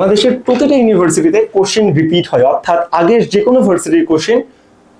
বাংলাদেশের প্রতিটা ইউনিভার্সিটিতে কোশ্চেন রিপিট হয়, অর্থাৎ আগের যে কোনো ভার্সিটির কোশ্চেন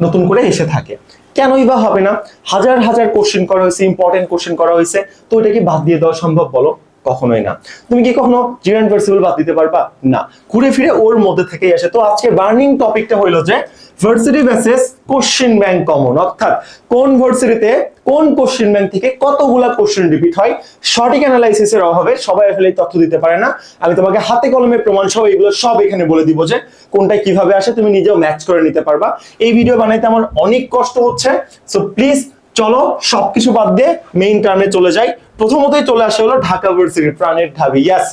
নতুন করে এসে থাকে। কেনই বা হবে না? হাজার হাজার কোশ্চেন করা হয়েছে ইম্পর্টেন্ট কোশ্চেন করা হয়েছে, তো এটা কি বাদ দিয়ে দেওয়া সম্ভব বলো? কখনোই না। তুমি কি কখনো জিরান ভার্সিবল বাদ দিতে পারবা? না। ঘুরে ফিরে ওর মধ্যে থেকেই আসে। তো আজকে বার্নিং টপিকটা হইল যে varsity basis question bank common অর্থাৎ কোন ভার্সিটিতে কোন কোশ্চেন ব্যাংক থেকে কতগুলা কোশ্চেন রিপিট হয়, সঠিক অ্যানালাইসিসের অভাবে সবাই আসলে তথ্য দিতে পারে না। আমি তোমাকে হাতে কলমে প্রমাণ সহ এগুলো সব এখানে বলে দিব যে কোনটা কীভাবে আসে, তুমি নিজেও ম্যাচ করে নিতে পারবা। এই ভিডিও বানাইতে আমার অনেক কষ্ট হচ্ছে সো প্লিজ চলো সবকিছু বাদ দিয়ে মেইন টার্মে চলে যাই। প্রথমতই চলে আসে হলো ঢাকা ভার্সিটি প্রাণের ঢাবি ইয়াস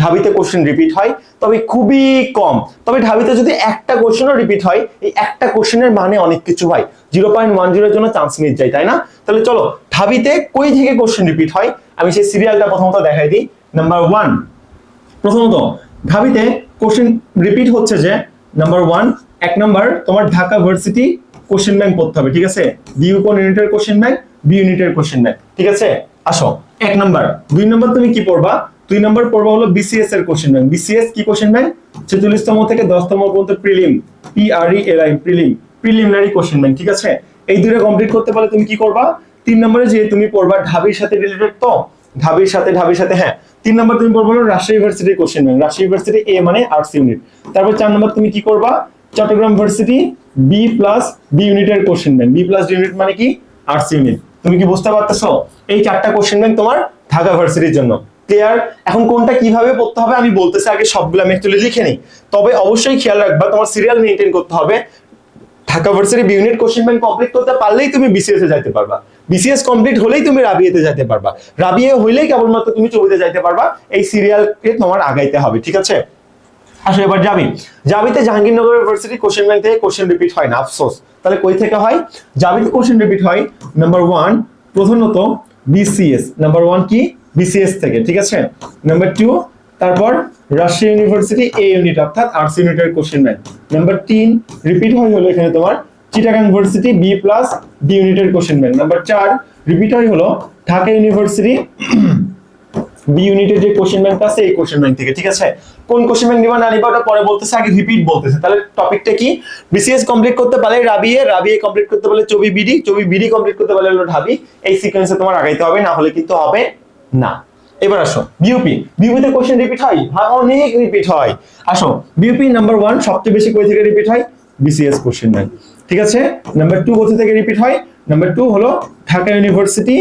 ঢাবিতে কোশ্চেন রিপিট হয়, তবে খুবই কম। তবে ঢাবিতে যদি একটা কোশ্চেনও রিপিট হয়, এই একটা কোশ্চেনের মানে অনেক কিছু হয় জিরো পয়েন্ট ওয়ান জিরোর জন্য চান্স মিস যায় তাই না? তাহলে চলো, ঢাবিতে কই থেকে কোশ্চেন রিপিট হয়? আমি সেই সিরিয়ালটা প্রথমত দেখাই দিই। নাম্বার ওয়ান প্রথমত, ঢাবিতে কোশ্চেন রিপিট হচ্ছে যে নাম্বার ওয়ান এক নাম্বার তোমার ঢাকা ভার্সিটি কোশ্চেন ব্যাংক পড়তে হবে, ঠিক আছে? বি কোন ইউনিটের কোশ্চেন ব্যাংক বি ইউনিটের কোশ্চেন ব্যাংক ঠিক আছে? আসো, এক নাম্বার দুই নাম্বার তুমি কি পড়বা? দুই নম্বর পড়বা হলো বিসিএস এর কোশ্চেন ব্যাংক বিসিএস কি কোশ্চেন ব্যাংক ছেচল্লিশতম থেকে দশতম পর্যন্ত prelim P R E L I prelim preliminary question bank ঠিক আছে? এই দুটো কমপ্লিট করতে পারলে তুমি কি করবা? তিন নম্বরে যে তুমি পড়বা ঢাবির সাথে রিলেটেড তো? ঢাবির সাথে ঢাবির সাথে হ্যাঁ। তিন নম্বর তুমি পড়বা হলো রাজশাহী ইউনিভার্সিটির question bank Rajshahi university A মানে আর্টস ইউনিট তারপর চার নম্বর তুমি কি করবা? Chattogram varsity B plus B ইউনিটের question bank B plus unit মানে কি? আর্টস ইউনিট তুমি কি বুঝতে পারতেছো? এই চারটা কোশ্চেন ব্যাংক তোমার ঢাকা ভার্সিটির জন্য। ক্লিয়ার এখন কোনটা কীভাবে পড়তে হবে আমি বলতেছি, আগে সবগুলো আমি একটু লিখে নিই। তবে অবশ্যই খেয়াল রাখবা, তোমার সিরিয়াল মেনটেন করতে হবে। Dhaka varsity unit question bank complete করতে পারলেই তুমি বিসিএস এ যাইতে পারবা। বিসিএস কমপ্লিট হলেই তুমি রাবিয়েতে যাইতে পারবা। রাবিয়ে হইলেই কেবলমাত্র তুমি চবিতে যাইতে পারবা, এই সিরিয়ালকে তোমার আগাইতে হবে, ঠিক আছে? আসো, এবার যাবি জাবিতে জাহাঙ্গীরনগর ইউনিভার্সিটি কোশ্চেন ব্যাংক থেকে কোশ্চেন রিপিট হয় না, আফসোস। তাহলে কই থেকে হয়? জাবিতে কোশ্চেন রিপিট হয় নাম্বার ওয়ান প্রধানত বিসিএস নাম্বার ওয়ান কি? বিসিএস থেকে, ঠিক আছে? নাম্বার টু তারপর রাজশাহী ইউনিভার্সিটি এ ইউনিট অর্থাৎ আর্টস ইউনিটের কোশ্চেন ব্যাংক নাম্বার তিন রিপিট হয় হলো এখানে তোমার Chittagong university B plus D ইউনিটের কোশ্চেন ব্যাংক নাম্বার চার রিপিট হয় হলো ঢাকা ইউনিভার্সিটি বি ইউনিটের যে কোশ্চেন ব্যাংক আছে, এই কোশ্চেন ব্যাংক থেকে, ঠিক আছে? কোন কোশ্চেন ব্যাংক নিবা না নিবা, ওটা পরে বলতেছে, আগে রিপিট বলতেছে। তাহলে টপিকটা কি? বিসিএস কমপ্লিট করতে পারলে রাবিয়ে রাবিয়ে কমপ্লিট করতে পারলে চবি বিডি চবি বিডি কমপ্লিট করতে পারলে হলো ঢাবি এই সিকোয়েন্সে তোমার আগাইতে হবে, না হলে কিন্তু হবে না। এবার আসো বিউপি বিউপিতে কোশ্চেন রিপিট হয়? হ্যাঁ অনেক রিপিট হয়। আসো বিউপি নাম্বার ওয়ান সবচেয়ে বেশি কই থেকে রিপিট হয়? বিসিএস কোশ্চেন ব্যাংক ঠিক আছে? নাম্বার টু কোথা থেকে রিপিট হয়? নাম্বার টু হলো ঢাকা ইউনিভার্সিটি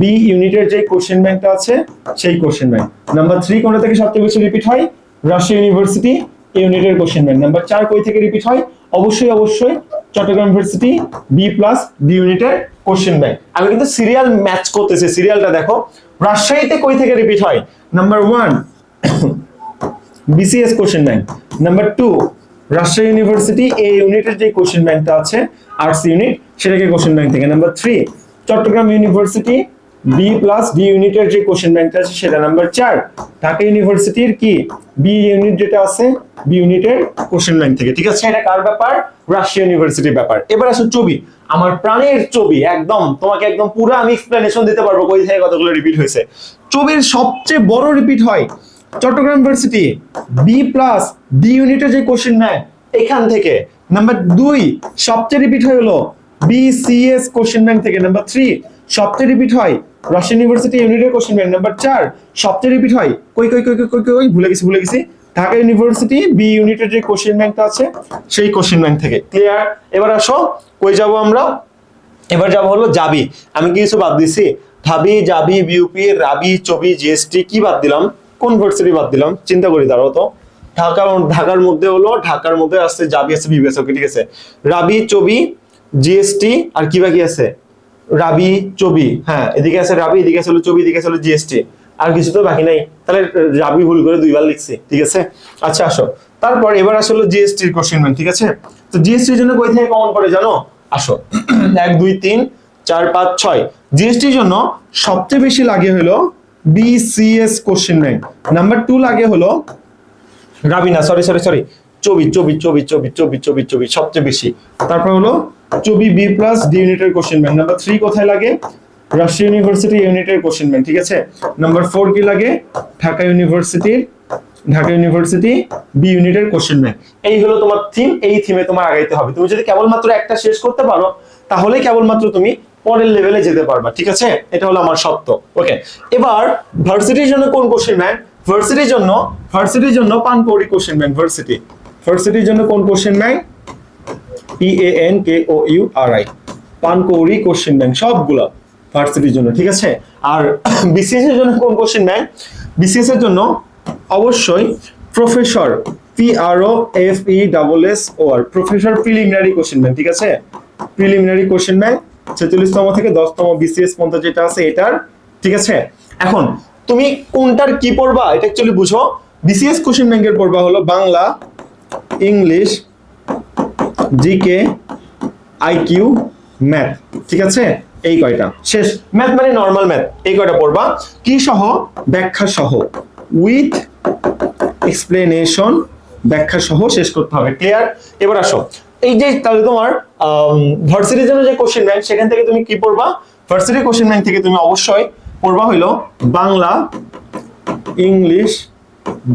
বি ইউনিটের যে কোশ্চেন ব্যাংকটা আছে, সেই কোশ্চেন ব্যাংক নাম্বার থ্রি কোনটা থেকে সবচেয়ে বেশি রিপিট হয়? রাজশাহী ইউনিভার্সিটি ইউনিটের কোশ্চেন ব্যাংক নাম্বার চার কই থেকে রিপিট হয়? অবশ্যই অবশ্যই Chattogram university B plus B ইউনিটের কোশ্চেন ব্যাংক আমি কিন্তু সিরিয়াল ম্যাচ করতেছি সিরিয়ালটা দেখো। রাজশাহীতে কই থেকে রিপিট হয়? Number one BCS question bank number two Rajshahi university এই ইউনিটের যে কোশ্চেন ব্যাংকটা আছে আর্টস ইউনিট সেটাকে কোশ্চেন ব্যাংক থেকে। Number three Chattogram university B plus D ইউনিটের যে কোশ্চেন ব্যাংকটা আছে সেটা নাম্বার চার। ঢাকা ইউনিভার্সিটির কি বি ইউনিট যেটা আছে বি ইউনিটের কোশ্চেন ব্যাংক থেকে ঠিক আছে? এটা কার ব্যাপার? রাজশাহী ইউনিভার্সিটির ব্যাপার। এবার আসো ছবি। আমার প্রাণের ছবি একদম তোমাকে একদম পুরো আমি এক্সপ্লেনেশন দিতে পারব কই থেকে কতগুলো রিপিট হয়েছে। ছবির সবচেয়ে বড় রিপিট হয় Chattogram university B plus D ইউনিটের যে কোশ্চেন নেয় এখান থেকে। নাম্বার দুই সবচেয়ে রিপিট হয়ে হলো বিসিএস কোশ্চেন ব্যাংক থেকে। নাম্বার থ্রি সবচেয়ে রিপিট হয়। রাশিয়ান ইউনিভার্সিটি ইউনিটের কোশ্চেন ব্যাংক নাম্বার চার সবচেয়ে রিপিট হয়। কই কই কই কই কই কই, ভুলে গেছি ভুলে গেছি। ঢাকা ইউনিভার্সিটি বি ইউনিটের যে কোশ্চেন ব্যাংকটা আছে, সেই কোশ্চেন ব্যাংক থেকে। ক্লিয়ার এবার আসো, কই যাব আমরা? এবার যাব হলো যাবি। আমি কিছু বাদ দিছি? ভাবি যাবি বিউপি রাবি, চবি জিএসটি কি বাদ দিলাম? কোন ভার্সিটি বাদ দিলাম। চিন্তা করি, দাঁড়াও তো। ঢাকা, ঢাকার মধ্যে হলো, ঢাকার মধ্যে আসছে, যাবি আছে, বিবিএস ওকে ঠিক আছে। রাবি, চবি জিএসটি আর কি বাকি আছে? রাবি চবি হ্যাঁ এদিকে আছে রাবি, এদিকে আছে হলো চবি, এদিকে আছে হলো জিএসটি। আর কিছু তো বাকি নাই। তাহলে রাবি ভুল করে দুইবার লিখছি, ঠিক আছে? আচ্ছা আসো। তারপর এবার আসলে জিএসটির কোশ্চেন ঠিক আছে? তো জিএসটির জন্য কই থেকে কমন পড়ে জানো? আসো। এক, দুই, তিন, চার, পাঁচ, ছয়। জিএসটির জন্য সবচেয়ে বেশি লাগে হলো BCS question bank number two লাগে হলো রাবিনা সরি সরি সরি চবি চবি চবি চবি চবি চবি চবি সবচেয়ে বেশি। তারপর হলো চবি বি প্লাস ডি ইউনিটের কোশ্চেন ব্যাংক নাম্বার থ্রি কোথায় লাগে? রাজশাহী ইউনিভার্সিটি ইউনিটের কোশ্চেন ব্যাংক ঠিক আছে? নাম্বার ফোর কি লাগে? ঢাকা ইউনিভার্সিটির ঢাকা ইউনিভার্সিটি বি ইউনিটের কোশ্চেন ব্যাংক এই হলো তোমার থিম এই থিমে তোমার আগাইতে হবে। তুমি যদি কেবলমাত্র একটা শেষ করতে পারো তাহলে কেবলমাত্র তুমি পরের লেভেলে যেতে পারবা, ঠিক আছে? এটা হলো আমার সত্য। ওকে এবার ভার্সিটির জন্য কোন কোশ্চেন ব্যাংক ভার্সিটির জন্য ভার্সিটির জন্য পানকৌড়ি কোশ্চেন ব্যাংক ভার্সিটি। ভার্সিটির জন্য কোন question bank P A N K O U R I Pankouri question bank সবগুলো ভার্সিটির জন্য, ঠিক আছে? আর বিসিএস এর জন্য কোন কোশ্চেন ব্যাংক বিসিএস এর জন্য অবশ্যই professor P R O F E double S O R professor preliminary question bank ঠিক আছে? প্রিলিমিনারি কোশ্চেন ব্যাংক ছেচল্লিশতম থেকে দশতম বিসিএস পর্যন্ত যেটা আছে এটার, ঠিক আছে? এখন, তুমি কোনটার কি পড়বা? এটা অ্যাকচুয়ালি বুঝো। বিসিএস কোশ্চেন ব্যাংকের পড়বা হলো Bangla English GK IQ math. ঠিক আছে? এই কয়টা? শেষ। ম্যাথ মানে নর্মাল ম্যাথ। এই কয়টা পড়বা? কি সহ? ব্যাখ্যা সহ। উইথ এক্সপ্লেনেশন, ব্যাখ্যা সহ শেষ করতে হবে। ক্লিয়ার? এবার আসো। এই যে তাহলে তোমার ভার্সিটির জন্য যে কোশ্চেন ব্যাংক সেখান থেকে তুমি কি পড়বা? ভার্সিটি কোশ্চেন ব্যাংক থেকে তুমি অবশ্যই পড়বা হইল বাংলা, ইংলিশ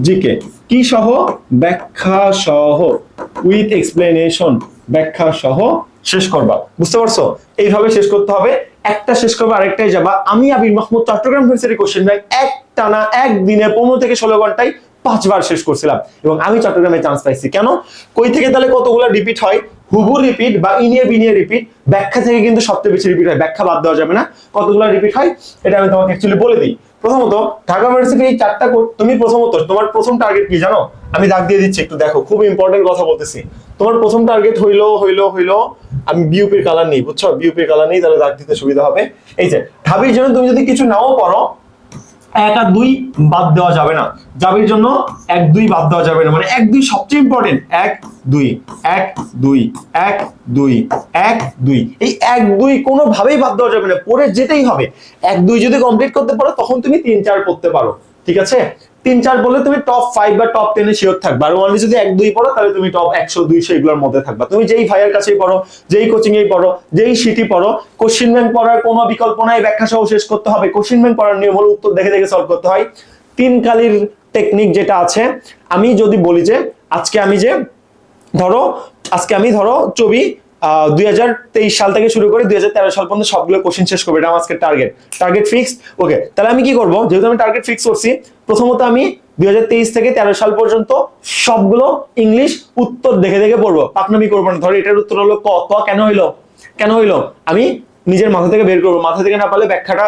জিকে কি সহ ব্যাখ্যা সহ উইথ এক্সপ্লেনেশন ব্যাখ্যা সহ শেষ করবা। বুঝতে পারছ? এইভাবে শেষ করতে হবে। একটা শেষ করবা আরেকটাই যাবা। আমি Abir Mahmud, Chattogram university question bank এক টানা একদিনে পনেরো থেকে ষোলো ঘন্টায় পাঁচবার শেষ করছিলাম। এবং আমি চট্টগ্রামে চান্স পাইছি। কেন? কই থেকে তাহলে কতগুলো রিপিট হয়? হুবু রিপিট বা ইনিয়ে বিনিয়ে রিপিট ব্যাখ্যা থেকে কিন্তু সবচেয়ে বেশি রিপিট হয়। ব্যাখ্যা বাদ দেওয়া যাবে না। কতগুলো রিপিট হয়? এটা আমি তোমাকে অ্যাকচুয়ালি বলে দিই। প্রথমত, ঢাকা ইউনিভার্সিটির এই চারটা তুমি প্রথমত, তোমার প্রথম টার্গেট কি জানো? আমি দাগ দিয়ে দিচ্ছি, একটু দেখো, খুব ইম্পর্টেন্ট কথা বলতেছি। তোমার প্রথম টার্গেট হইল হইল হইল, আমি বিউপির কালার নেই, বুঝছ? বিউপির কালার নেই, তাহলে দাগ দিতে সুবিধা হবে। এই যে, ঢাবির জন্য তুমি যদি কিছু নাও পড়ো এক আর দুই বাদ দেওয়া যাবে না। জাবির জন্য এক দুই বাদ দেওয়া যাবে না। মানে এক দুই সবচেয়ে ইম্পর্টেন্ট এক দুই এক দুই এক দুই এক দুই। এই এক দুই কোনোভাবেই বাদ দেওয়া যাবে না। পড়ে যেতেই হবে। এক দুই যদি কমপ্লিট করতে পারো, তখন তুমি তিন চার পড়তে পারো। ঠিক আছে? তিন, চার বললে তুমি টপ ফাইভ বা টপ টেনে শিওর থাকবে। আর ওনলি যদি এক, দুই পড়ো, তাহলে তুমি টপ একশো, দুইশো এগুলোর মধ্যে থাকবা। তুমি যেই ভাইয়ের কাছেই পড়ো, যেই কোচিং এই পড়ো, যেই সিটি পড়ো কোশ্চিন ব্যাংক পড়ার কোনো বিকল্প নাই ব্যাখ্যা সহ শেষ করতে হবে। কোশ্চিন ব্যাংক পড়ার নিয়ম হলো উত্তর দেখে দেখে সলভ করতে হয়। তিন কালির টেকনিক যেটা আছে, আমি যদি বলি যে, আজকে আমি যে, ধরো, আজকে আমি ধরো ছবি দুই হাজার তেইশ সাল থেকে শুরু করে দুই হাজার তেরো সাল পর্যন্ত সবগুলো কোশ্চেন শেষ করবে। এটা আমার টার্গেট টার্গেট ফিক্সড ওকে তাহলে আমি কি করব? যেহেতু আমি টার্গেট ফিক্স করছি, প্রথমত আমি দুই হাজার তেইশ থেকে তেরো সাল পর্যন্ত সবগুলো ইংলিশ উত্তর দেখে দেখে পড়ব। পাকনামি করব না, ধরো এটার উত্তর হলো ক। ক কেন হইল? কেন হইল? আমি নিজের মাথা থেকে বের করব। মাথা থেকে না পারলে ব্যাখ্যাটা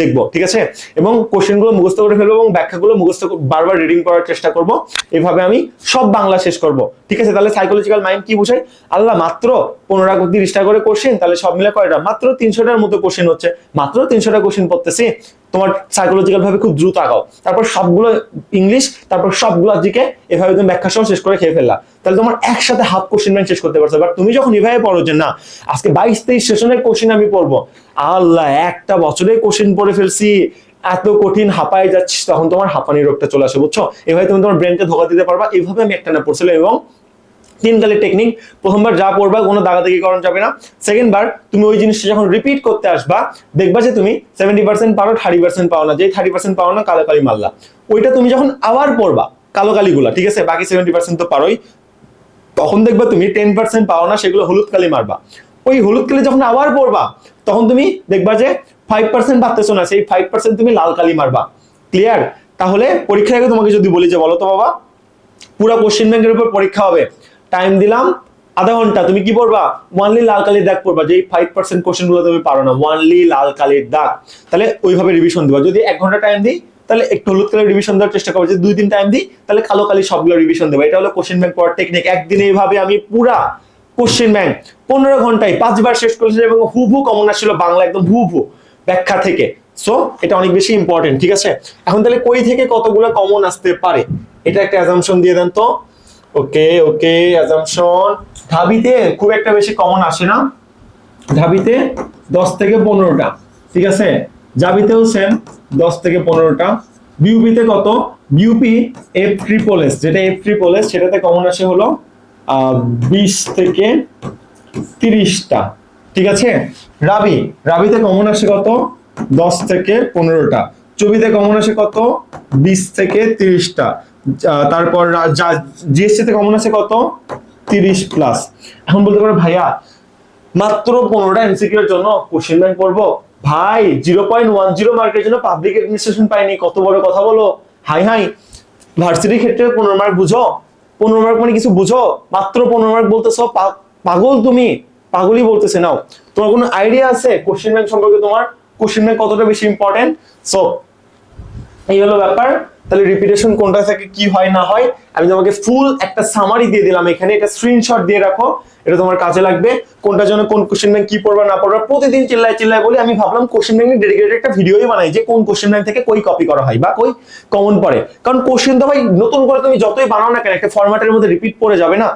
দেখব, ঠিক আছে? এবং কোশ্চেনগুলো মুখস্থ করে ফেলব এবং ব্যাখ্যাগুলো মুখস্থ বারবার রিডিং করার চেষ্টা করব। এভাবে আমি সব বাংলা শেষ করব, ঠিক আছে? তাহলে সাইকোলজিক্যাল মাইন্ড কি বুঝাই আল্লাহ মাত্র পনেরো তিরিশটা করে কোশ্চেন তাহলে সব মিলে কয়টা? মাত্র তিনশোটার মতো কোশ্চেন হচ্ছে। মাত্র তিনশোটা কোশ্চেন পড়তেছি। তোমার সাইকোলজিক্যাল ভাবে খুব দ্রুত আগাও। তারপর সবগুলো ইংলিশ তারপর সবগুলো জিকে এভাবে তুমি ব্যাখ্যা সহ শেষ করে খেয়ে ফেললা। তাহলে তোমার একসাথে হাফ কোশ্চেন ব্যাংক শেষ করতে পারছ। বাট তুমি যখন এভাবে পড়ো যে না, আজকে বাইশ তেইশ সেশনের কোশ্চেন আমি পড়ব, আল্লাহ, একটা বছরে কোশ্চেন পড়ে ফেলছি। এত কঠিন হাঁপায় যাচ্ছিস, তখন তোমার হাঁপানি রোগটা চলে আসে, বুঝছ? এভাবে তুমি তোমার ব্রেনকে ধোকা দিতে পারবা। এইভাবে আমি একটা না পড়ছিলাম এবং তিন কালের টেকনিক প্রথমবার যা পড়বা কোনো দাগাদাগি করানো যাবে না। সেকেন্ড বার তুমি ওই জিনিসটা যখন রিপিট করতে আসবা, দেখবা যে তুমি সেভেন্টি পার্সেন্ট পারো থার্টি পার্সেন্ট পাও না। যে থার্টি পার্সেন্ট পাও না কালো কালি মারলা। ওইটা তুমি যখন আবার পড়বা কালো কালিগুলা ঠিক আছে? বাকি সেভেন্টি পার্সেন্ট তো পারোই। তখন দেখবা তুমি টেন পার্সেন্ট পাও না, সেগুলো হলুদ কালি মারবা। ওই হলুদ কালি যখন আবার পড়বা, তখন তুমি দেখবা যে ফাইভ পার্সেন্ট পারতেছো না, সেই ফাইভ পার্সেন্ট তুমি লাল কালি মারবা। ক্লিয়ার তাহলে পরীক্ষার আগে তোমাকে যদি বলি যে, বলো তো বাবা, পুরো কোশ্চেন ব্যাংকের উপর পরীক্ষা হবে। টাইম দিলাম, আধা ঘণ্টা। তুমি কি পড়বা? ওয়ানলি লাল কালির দাগ পড়বা যে ফাইভ পার্সেন্ট কোশ্চেনগুলো তুমি পারো না। ওয়ানলি লাল কালির দাগ। তাহলে ওইভাবে রিভিশন দিবা। যদি এক ঘণ্টা টাইম দিই, তাহলে একটু হলুদ কালার রিভিশন দেওয়ার চেষ্টা করব। যদি দুই দিন টাইম দিই, তাহলে কালো কালি সবগুলো রিভিশন দেবো। এটা হলো কোশ্চেন ব্যাংক পড়ার টেকনিক একদিনে এইভাবে আমি পুরা কোশ্চেন ব্যাংক পনেরো ঘন্টায় পাঁচবার শেষ করেছি এবং হুবহু কমন আসছিল বাংলা একদম হুবহু ব্যাখ্যা থেকে। সো এটা অনেক বেশি ইম্পর্টেন্ট ঠিক আছে? এখন তাহলে কই থেকে কতগুলো কমন আসতে পারে? এটা একটা অ্যাজাম্পশন দিয়ে দেন তো। ওকে ওকে অ্যাজাম্পশন ঢাবিতে খুব একটা বেশি কমন আসে না। ঢাবিতে দশ থেকে পনেরোটা, ঠিক আছে? জাবিতেও সেম দশ থেকে পনেরোটা। বিউপিতে কত? বিউপি এফ ট্রিপল এস যেটা এফ ট্রিপল এস সেটাতে কমন আসে হলো বিশ থেকে তিরিশটা, ঠিক আছে? রাবি, রাবিতে কমন আসে কত? দশ থেকে পনেরোটা। চবিতে কমন আসে কত? বিশ থেকে তিরিশটা। তারপর জিএসসি তে কমন আছে কত? তিরিশ প্লাস এখন বলতে পারো, ভাইয়া, মাত্র পনেরোটা এমসিকিউ এর জন্য কোশ্চেন ব্যাংক পড়ব। ভাই জিরো পয়েন্ট ওয়ান জিরো মার্কের জন্য পাবলিক অ্যাডমিনিস্ট্রেশন পাইনি। কত বড় কথা বলো। হাই হাই ভার্সিটির ক্ষেত্রে পনেরো মার্ক বুঝো। পনেরো মার্ক মানে কিছু বুঝো। মাত্র পনেরো মার্ক বলতেছো পাগল তুমি। পাগলই বলতেছে, নাও। তোমার কোনো আইডিয়া আছে? কোশ্চেন ব্যাংক সম্পর্কে তোমার? কোশ্চেন ব্যাংক কতটা বেশি ইম্পর্টেন্ট সো এই হলো ব্যাপার। তাহলে রিপিটেশন কোনটা থেকে, কি হয়, না হয়, আমি তোমাকে ফুল একটা সামারি দিয়ে দিলাম এখানে। এটা স্ক্রিনশট দিয়ে রাখো, এটা তোমার কাজে লাগবে। কোনটা জন্য কোন কোশ্চেন ব্যাংক কি পড়বা, না পড়বা, প্রতিদিন চিল্লায় চিল্লায় বলে, আমি ভাবলাম কোশ্চেন ব্যাংক ডেডিকেটেড একটা ভিডিওই বানাই, যে কোন কোশ্চেন ব্যাংক থেকে কই কপি করা হয় বা কই কমন পড়ে। কারণ কোশ্চেন তো ভাই নতুন করে তুমি যতই বানাও না কেন, একটা ফরম্যাটের মধ্যে রিপিট পড়ে যাবে না।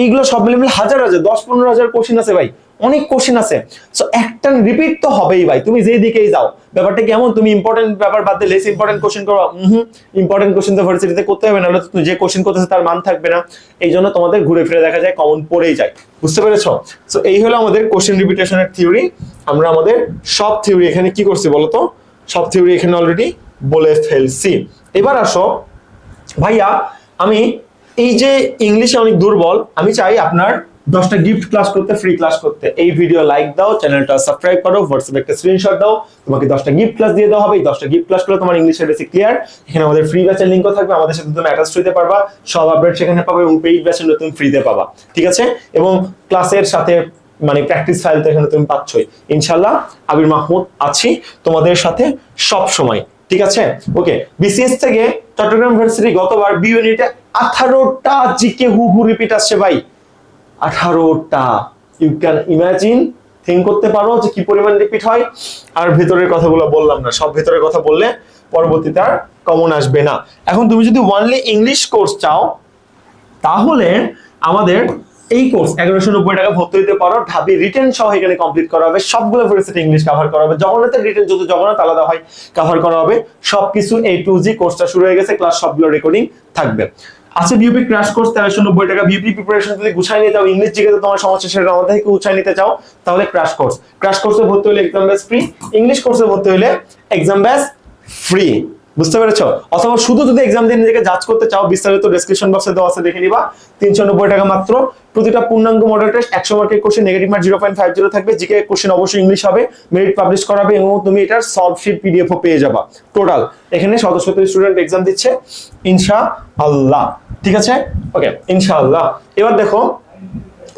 এইগুলো সব মিলে মিলে হাজার হাজার, দশ পনেরো হাজার কোশ্চেন আছে ভাই। অনেক কোশ্চেন আছে। সো একটা রিপিট তো হবেই ভাই, তুমি যেই দিকেই যাও। ব্যাপারটা কেমন তুমি ইম্পর্টেন্ট ব্যাপার বাদ দিয়ে লেস ইম্পর্টেন্ট কোশ্চেন করো হুম ইম্পর্টেন্ট কোশ্চেন তো ভার্সিটিতে করতে হবে না তুমি যে কোশ্চেন করতেছে তার মান থাকবে না। এই জন্য তোমাদের ঘুরে ফিরে দেখা যায় কমন পড়েই যায়। বুঝতে পেরেছ? সো এই হলো আমাদের কোশ্চেন রিপিটেশনের থিওরি আমরা আমাদের সব থিওরি এখানে কি করছি বলো তো সব থিওরি এখানে অলরেডি বলে ফেলছি। এবার আসো। ভাইয়া, আমি এই যে ইংলিশে অনেক দুর্বল, আমি চাই আপনার দশটা গিফট ক্লাস করতে ফ্রি ক্লাস করতে। এই ভিডিও লাইক দাও চ্যানেলটা সাবস্ক্রাইব করো হোয়াটসঅ্যাপে একটা স্ক্রিনশট দাও, তোমাকে দশটা গিফট ক্লাস দিয়ে দেওয়া হবে। এই দশটা গিফট ক্লাস করলে তোমার ইংলিশের বেসিক ক্লিয়ার এখানে আমাদের ফ্রি ব্যাচের লিঙ্কও থাকবে, আমাদের সাথে তুমি অ্যাটাচ হতে পারবা। সব আপডেট সেখানে পাবে এবং পেইড ব্যাচের নতুন ফ্রিতে পাবা। ঠিক আছে? এবং ক্লাসের সাথে মানে প্র্যাকটিস ফাইল তো এখানে তুমি পাচ্ছই। ইনশাল্লাহ আবির মাহমুদ, আছি তোমাদের সাথে সব সময়। ঠিক আছে? ওকে বিসিএস থেকে চট্টগ্রাম ইউনিভার্সিটি গতবার বি ইউনিটে আঠারোটা জিকে হু হু রিপিট আসছে ভাই। আঠারোটা। ইউ ক্যান ইমাজিন থিঙ্ক করতে পারো যে কি পরিমাণ রিপিট হয়। আর ভেতরের কথাগুলো বললাম না, সব ভেতরের কথা বললে পরবর্তীতে আর কমন আসবে না। এখন তুমি যদি ওয়ানলি ইংলিশ কোর্স চাও, তাহলে আমাদের এই কোর্স এগারোশো নব্বই টাকা ভর্তি দিতে পারো। ঢাবি রিটেন সহ এখানে কমপ্লিট করা হবে। সবগুলো ভার্সিটি ইংলিশ কভার করা হবে। জগন্নাথের রিটেন যত জগন্নাথ আলাদা হয় কভার করা হবে। সবকিছু এ টু জি কোর্সটা শুরু হয়ে গেছে। ক্লাস সবগুলো রেকর্ডিং থাকবে। আছে বিউপি ক্র্যাশ কোর্স তেরোশো নব্বই টাকা বিউপি প্রিপারেশন যদি গুছাই নিতে চাও ইংলিশ জিকে তোমার সমস্যা, সেটা আমাদের থেকে গুছাই নিতে চাও, তাহলে ক্র্যাশ কোর্স ক্র্যাশ কোর্সে ভর্তি হলে এক্সাম ব্যাস ফ্রি ইংলিশ কোর্সে ভর্তি হলে এক্সাম ব্যাস ফ্রি বুঝতে পেরেছ? অথবা শুধু যদি এক্সাম দিয়ে নিজেকে জাজ করতে চাও, বিস্তারিত ডেসক্রিপশন বক্সে দেওয়া আছে, দেখে নিবা। তিনশো নব্বই টাকা মাত্র। প্রতিটা পূর্ণাঙ্গ মডেল টেস্ট একশো মার্কের question negative mark zero point five zero থাকবে। জিকে কোশ্চেন অবশ্যই ইংলিশ হবে মেরিট পাবলিশ করাবে এবং তুমি এটার সলভ শিট পিডিএফ পেয়ে যাবা। টোটাল এখানে শত শত স্টুডেন্ট এক্সাম দিচ্ছে। ইনশা আল্লাহ ঠিক আছে? ওকে ইনশাআল্লাহ। এবার দেখো,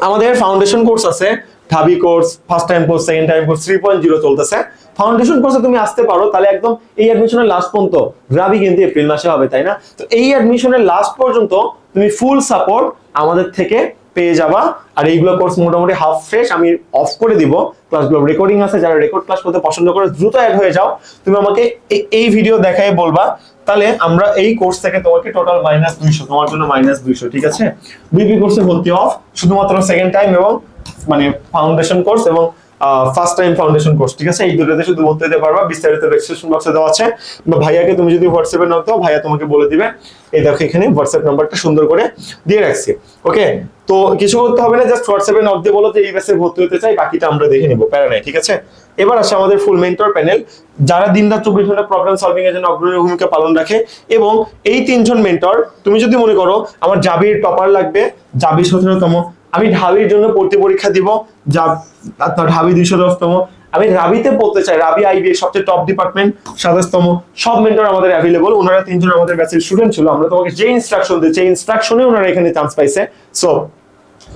আমাদের ফাউন্ডেশন কোর্স আছে। ঢাবি course first time course second time course three point zero চলতেছে। ফাউন্ডেশন কোর্সে তুমি আসতে পারো, তাহলে একদম এই অ্যাডমিশনের লাস্ট পর্যন্ত রাবি কিন্তু এপ্রিল মাসে হবে, তাই না? তো এই অ্যাডমিশনের লাস্ট পর্যন্ত তুমি ফুল সাপোর্ট আমাদের থেকে পেয়ে যাবা। আর এইগুলো কোর্স মোটামুটি হাফ ফ্রেশ আমি অফ করে দিব। ক্লাসগুলো রেকর্ডিং আছে, যারা রেকর্ড ক্লাস করতে পছন্দ করে, দ্রুত অ্যাড হয়ে যাও। তুমি আমাকে এই- এই ভিডিও দেখায় বলবা, তাহলে আমরা এই কোর্স থেকে তোমাকে টোটাল মাইনাস দুইশো, তোমার জন্য মাইনাস দুইশো, ঠিক আছে? বিপি কোর্সে ভর্তি অফ শুধুমাত্র সেকেন্ড টাইম এবং মানে ফাউন্ডেশন কোর্স এবং ফার্স্ট টাইম ফাউন্ডেশন কোর্স ঠিক আছে? এই দুটোতে শুধু ভর্তি দিতে পারবা, বিস্তারিত রেজিস্ট্রেশন বক্সে দেওয়া আছে। বা ভাইয়াকে তুমি যদি হোয়াটসঅ্যাপে নাও দাও ভাইয়া তোমাকে বলে দিবে। এই দেখো এখানে হোয়াটসঅ্যাপ নাম্বারটা সুন্দর করে দিয়ে রাখছি। ওকে তো কিছু করতে হবে না জাস্ট হোয়াটসঅ্যাপে নক দিয়ে বলো যে এই ব্যাচে ভর্তি হতে চাই, বাকিটা আমরা দেখে নিবো, প্যারা নাই, ঠিক আছে? এবার আসে আমাদের ফুল মেন্টর প্যানেল যারা দিন রাত চব্বিশ ঘণ্টা প্রবলেম সলভিং এর জন্য অগ্রণী ভূমিকা পালন রাখে, এবং এই তিনজন মেন্টর তুমি যদি মনে করো, আমার জাবির টপার লাগবে, জাবি সতেরোতম আমি ঢাবির জন্য ভর্তি পরীক্ষা দিব, যা আপনার ঢাবি দুইশো দশতম আমি রাবিতে পড়তে চাই রাবি আইবি সবচেয়ে টপ ডিপার্টমেন্ট সাতাশতম। সব মেন্টর আমাদের অ্যাভেলেবল ওনারা তিনজন আমাদের ব্যাচের স্টুডেন্ট ছিল। আমরা তোমাকে যে ইনস্ট্রাকশন দিচ্ছি ইনস্ট্রাকশনে ওনারা এখানে চান্স পাইছে। সো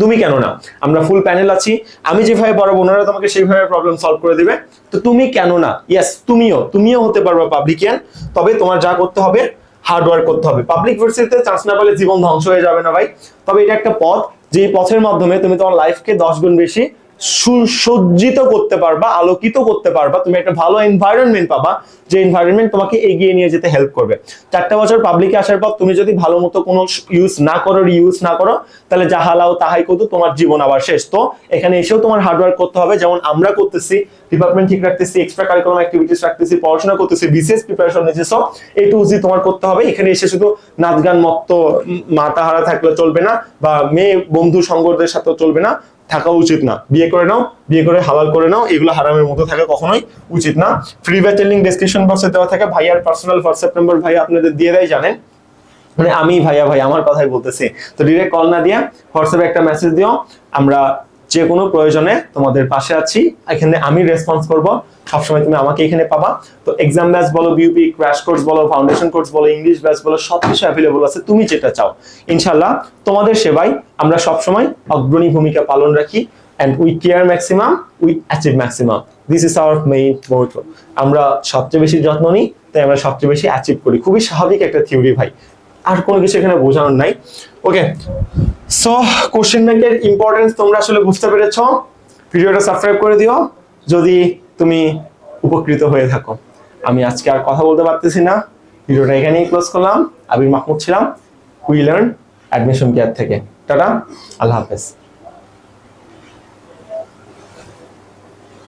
তুমি কেন না? আমরা ফুল প্যানেল আছি। আমি যেভাবে পড়াবো ওনারা তোমাকে সেইভাবে প্রবলেম সলভ করে দিবে। তো তুমি কেন না? ইয়েস তুমিও তুমিও হতে পারবে পাবলিকিয়ান তবে তোমার যা করতে হবে হার্ডওয়ার্ক করতে হবে। পাবলিক ভার্সিটিতে চান্স না পেলে জীবন ধ্বংস হয়ে যাবে না ভাই। তবে এটা একটা পথ। যে পথের মাধ্যমে তুমি তোমার লাইফকে দশ গুণ বেশি সুসজ্জিত করতে পারবা, আলোকিত করতে পারবা, তুমি একটা ভালো এনভায়রনমেন্ট পাবা, যে এনভায়রনমেন্ট তোমাকে এগিয়ে নিয়ে যেতে হেল্প করবে। চারটা বছর পাবলিকে আসার পর তুমি যদি ভালো মতো কোনো ইউজ না করো ইউজ না করো, তাহলে যা হালাও তাহাই করতো তোমার জীবন আবার শেষ। তো এখানে এসেও তোমার হার্ডওয়ার্ক করতে হবে, যেমন আমরা করতেছি ডিপার্টমেন্ট ঠিক রাখতেছি এক্সট্রা কারিকুলাম অ্যাক্টিভিটিস রাখতেছি, পড়াশোনা করতেছি, বিশেষ প্রিপারেশন নিচ্ছি সব এই টু তোমার করতে হবে। এখানে এসে শুধু নাচ গান মত্ত মাতাহারা থাকলে চলবে না, বা মেয়ে বন্ধু সঙ্গদের সাথেও চলবে না। থাকা উচিত না। বিয়ে করে নাও, বিয়ে করে হালাল করে নাও, এগুলো হারামের মতো থাকা কখনোই উচিত না। ফ্রি ব্যাচের লিঙ্ক ডিসক্রিপশন বক্সে দেওয়া থাকে। ভাইয়ার পার্সোনাল হোয়াটসঅ্যাপ নাম্বার ভাই আপনাদের দিয়ে দেয়, জানেন? মানে আমি ভাইয়া ভাই, আমার কথাই বলতেছি। তো ডিরেক্ট কল না দিয়ে হোয়াটসঅ্যাপে একটা মেসেজ দিও। আমরা যে কোনো প্রয়োজনে তোমাদের পাশে আছি। এখানে আমি রেসপন্স করব। সবসময় তুমি আমাকে এখানে পাবা। তো এক্সাম ব্যাচ বলো বিউপি ক্র্যাশ কোর্স বলো ফাউন্ডেশন কোর্স বলো ইংলিশ ব্যাচ বলো, সবকিছু অ্যাভেলেবল আছে, তুমি যেটা চাও। ইনশাল্লাহ তোমাদের সেবায় আমরা সবসময় অগ্রণী ভূমিকা পালন রাখি। And we care maximum we achieve maximum this is our main motto আমরা সবচেয়ে বেশি যত্ন নিই, তাই আমরা সবচেয়ে বেশি অ্যাচিভ করি। খুবই স্বাভাবিক একটা থিওরি ভাই। আর কোনো কিছু এখানে বোঝানোর নাই। ওকে সো কোশ্চেন ব্যাংকের ইম্পর্টেন্স তোমরা আসলে বুঝতে পেরেছ। ভিডিওটা সাবস্ক্রাইব করে দিও, যদি তুমি উপকৃত হয়ে থাকো। আমি আজকে আর কথা বলতে পারতেছি না। ভিডিওটা এখানেই ক্লোজ করলাম। আবির মাহমুদ ছিলাম। উই লার্ন অ্যাডমিশন কেয়ার থেকে। টাটা, আল্লাহ হাফেজ।